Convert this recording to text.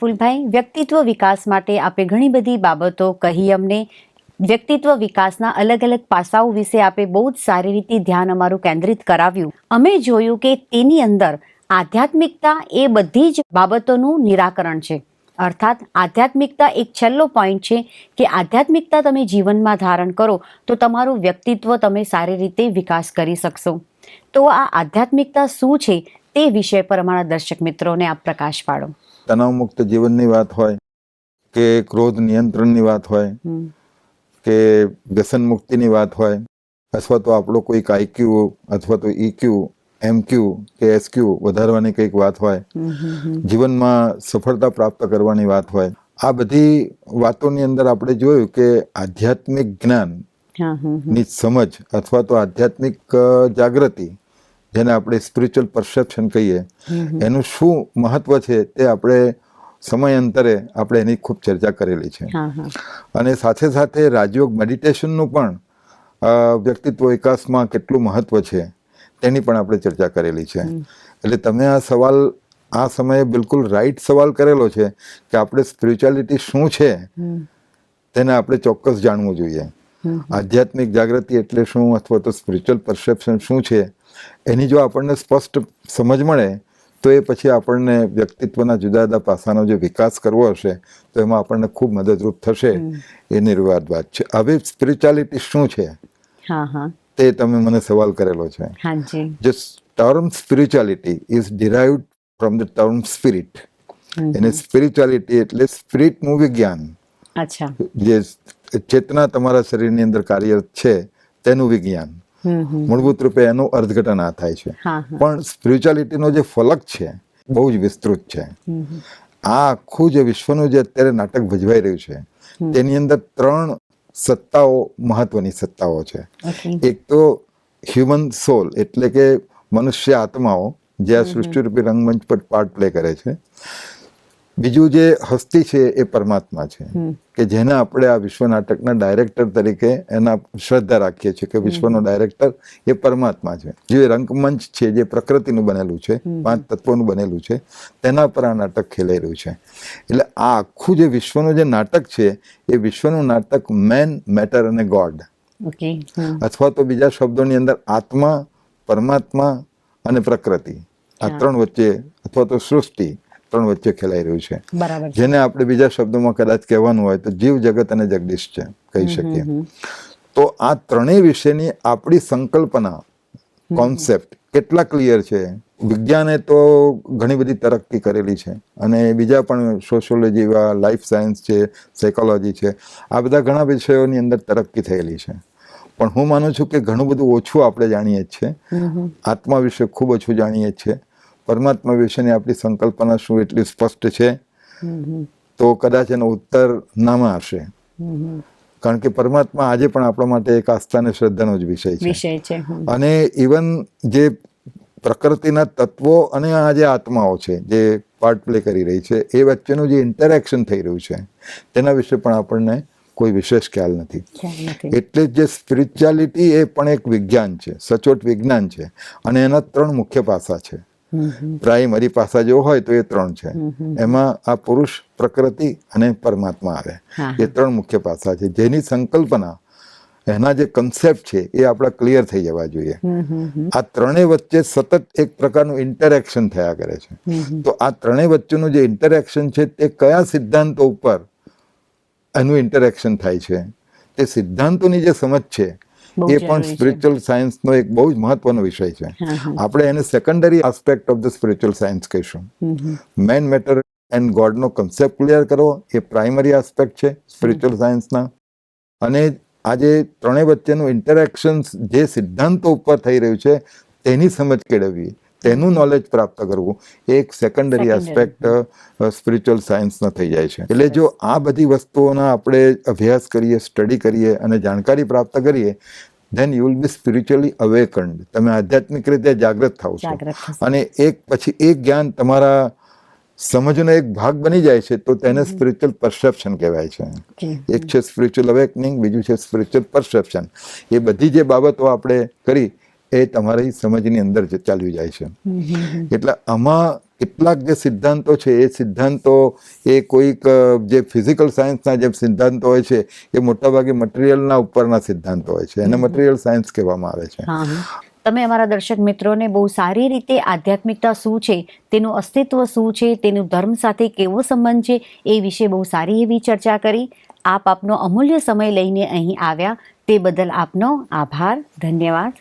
ફૂલભાઈ, વ્યક્તિત્વ વિકાસ માટે આપે ઘણી બધી બાબતો કહી અમને. વ્યક્તિત્વ વિકાસના અલગ અલગ પાસાઓ વિશે આપે બહુ જ સારી રીતે ધ્યાન અમારું કેન્દ્રિત કરાવ્યું. અમે જોયું કે તેની અંદર આધ્યાત્મિકતા એ બધી જ બાબતોનું નિરાકરણ છે. અર્થાત આધ્યાત્મિકતા એક છેલ્લો પોઈન્ટ છે કે આધ્યાત્મિકતા તમે જીવનમાં ધારણ કરો તો તમારું વ્યક્તિત્વ તમે સારી રીતે વિકાસ કરી શકશો. તો આ આધ્યાત્મિકતા શું છે તે વિષય પર અમારા દર્શક મિત્રોને આપ પ્રકાશ પાડો. તણાવમુક્ત જીવનની વાત હોય કે ક્રોધ નિયંત્રણની વાત હોય કે વ્યસન મુક્તિની વાત હોય અથવા તો આપણો કોઈક આઈક્યુ અથવા તો ઈક્યુ એમક્યુ કે એસક્યુ વધારવાની કંઈક વાત હોય. જીવનમાં સફળતા પ્રાપ્ત કરવાની વાત હોય આ બધી વાતોની અંદર આપણે જોયું કે આધ્યાત્મિક જ્ઞાન. ની સમજ અથવા તો આધ્યાત્મિક જાગૃતિ જેને આપણે સ્પિરિચ્યુઅલ પરસેપ્શન કહીએ એનું શું મહત્વ છે તે આપણે સમયાંતરે આપણે એની ખૂબ ચર્ચા કરેલી છે. અને સાથે સાથે રાજયોગ મેડિટેશનનું પણ વ્યક્તિત્વ વિકાસમાં કેટલું મહત્વ છે તેની પણ આપણે ચર્ચા કરેલી છે. એટલે તમે આ સવાલ આ સમયે બિલકુલ રાઈટ સવાલ કરેલો છે કે આપણે સ્પિરિચ્યુઆલિટી શું છે તેને આપણે ચોક્કસ જાણવું જોઈએ. આધ્યાત્મિક જાગૃતિ એટલે શું અથવા તો સ્પિરિચ્યુઅલ પરસેપ્શન શું છે એની જો આપણને સ્પષ્ટ સમજ મળે તો એ પછી આપણને વ્યક્તિત્વના જુદા જુદા પાસાનો જે વિકાસ કરવો હશે તો એમાં આપણને ખૂબ મદદરૂપ થશે એ નિર્વાદ વાત છે. હવે સ્પિરિચ્યુઆલિટી શું છે? તે તમે મને સવાલ કરેલો છે. જે term spirituality is derived from the term spirit એને સ્પિરિચ્યુઆલિટી એટલે સ્પિરિટનું વિજ્ઞાન. જે ચેતના તમારા શરીરની અંદર કાર્યરત છે તેનું વિજ્ઞાન. મૂળભૂત રૂપે એનું અર્થઘટન આ થાય છે. પણ સ્પિરિચ્યુઆલિટીનો જે ફલક છે બહુ જ વિસ્તૃત છે. આ આખું જે વિશ્વનું જે અત્યારે નાટક ભજવાઈ રહ્યું છે તેની અંદર ત્રણ સત્તાઓ મહત્વની સત્તાઓ છે. એક તો હ્યુમન સોલ એટલે કે મનુષ્ય આત્માઓ જે આ સૃષ્ટિરૂપી રંગમંચ પર પાર્ટ પ્લે કરે છે. બીજું જે હસ્તી છે એ પરમાત્મા છે કે જેને આપણે આ વિશ્વ નાટકના ડાયરેક્ટર તરીકે એના શ્રદ્ધા રાખીએ છીએ કે વિશ્વનો ડાયરેક્ટર એ પરમાત્મા છે. જે રંગમંચ છે જે પ્રકૃતિનું બનેલું છે પાંચ તત્વોનું બનેલું છે તેના પર આ નાટક ખેલાઈ રહ્યું છે. એટલે આ આખું જે વિશ્વનું જે નાટક છે એ વિશ્વનું નાટક મેન મેટર અને ગોડ. અથવા તો બીજા શબ્દોની અંદર આત્મા પરમાત્મા અને પ્રકૃતિ. આ ત્રણ વચ્ચે અથવા તો સૃષ્ટિ ત્રણ વચ્ચે ખેલાઈ રહ્યું છે. જેને આપણે બીજા શબ્દોમાં કદાચ કહેવાનું હોય તો જીવ જગત અને જગદીશ છે કહી શકીએ. તો આ ત્રણેય વિશેની આપણી સંકલ્પના કોન્સેપ્ટ કેટલા ક્લિયર છે? વિજ્ઞાને તો ઘણી બધી તરક્કી કરેલી છે. અને બીજા પણ સોશિયોલોજી એવા લાઈફ સાયન્સ છે સાયકોલોજી છે આ બધા ઘણા વિષયોની અંદર તરક્કી થયેલી છે. પણ હું માનું છું કે ઘણું બધું ઓછું આપણે જાણીએ જ છે. આત્મા વિશે ખૂબ ઓછું જાણીએ જ છે. પરમાત્મા વિશેની આપણી સંકલ્પના શું એટલી સ્પષ્ટ છે? તો કદાચ એનો ઉત્તર નામાં હશે કારણ કે પરમાત્મા આજે પણ આપણા માટે એક આસ્થા અને શ્રદ્ધાનો જ વિષય છે. અને ઇવન જે પ્રકૃતિના તત્વો અને આ જે આત્માઓ છે જે પાર્ટ પ્લે કરી રહી છે એ વચ્ચેનું જે ઇન્ટરેક્શન થઈ રહ્યું છે તેના વિશે પણ આપણને કોઈ વિશેષ ખ્યાલ નથી. એટલે જે સ્પિરિચ્યુઆલિટી એ પણ એક વિજ્ઞાન છે સચોટ વિજ્ઞાન છે અને એના ત્રણ મુખ્ય પાસા છે. હમ. પ્રાઇમરી પાસા જો હોય તો એ ત્રણ છે. એમાં આ પુરુષ પ્રકૃતિ અને પરમાત્મા આવે. એ ત્રણ મુખ્ય પાસા છે. જેની સંકલ્પના એના જે કન્સેપ્ટ છે એ આપણા ક્લિયર થઈ જવા જોઈએ. આ ત્રણેય વચ્ચે સતત એક પ્રકારનું ઇન્ટરેક્શન થયા કરે છે. તો આ ત્રણેય વચ્ચેનું જે ઇન્ટરેક્શન છે તે કયા સિદ્ધાંતો ઉપર એનું ઇન્ટરેક્શન થાય છે? તે સિદ્ધાંતોની જે સમજ છે એ પણ. સ્પિરિચ્યુઅલ સાયન્સનો એક બહુ જ મહત્વનો વિષય છે. આપણે એને secondary aspect of the spiritual science કહીશું. મેન મેટર એન્ડ ગોડનો કન્સેપ્ટ ક્લિયર કરવો એ પ્રાઇમરી આસ્પેક્ટ છે સ્પિરિચ્યુઅલ સાયન્સના અને આજે ત્રણેય વચ્ચેનું ઇન્ટરેક્શન જે સિદ્ધાંતો ઉપર થઈ રહ્યું છે તેની સમજ કેળવવી તેનું નોલેજ પ્રાપ્ત કરવું એક સેકન્ડરી એસ્પેક્ટ આસ્પેક્ટ સ્પિરિચ્યુઅલ સાયન્સનો થઈ જાય છે. એટલે જો આ બધી વસ્તુઓના આપણે અભ્યાસ કરીએ સ્ટડી કરીએ અને જાણકારી પ્રાપ્ત કરીએ then you will be spiritually awakened તમે આધ્યાત્મિક રીતે જાગૃત થાવ છો. અને એક પછી એક જ્ઞાન તમારા સમજનો એક ભાગ બની જાય છે તો તેને સ્પિરિચ્યુઅલ પરસેપ્શન કહેવાય છે. એક છે સ્પિરિચ્યુઅલ અવેકનિંગ બીજું છે સ્પિરિચ્યુઅલ પરસેપ્શન એ બધી જે બાબતો આપણે કરી એ તમારી સમજની અંદર જ ચાલ્યું જાય છે. એટલે આમાં કેટલાક જે સિદ્ધાંતો છે એ સિદ્ધાંતો એ કોઈક જે ફિઝિકલ સાયન્સના જે સિદ્ધાંતો હોય છે એ મોટાભાગે મટીરિયલના ઉપરના સિદ્ધાંતો હોય છે. એને મટીરિયલ સાયન્સ કહેવામાં આવે છે. તમે અમારા દર્શક મિત્રોને બહુ સારી રીતે આધ્યાત્મિકતા શું છે તેનું અસ્તિત્વ શું છે તેનું ધર્મ સાથે કેવો સંબંધ છે એ વિશે બહુ સારી એવી ચર્ચા કરી. આપ આપનો અમૂલ્ય સમય લઈને અહીં આવ્યા. તે બદલ આપનો આભાર. ધન્યવાદ.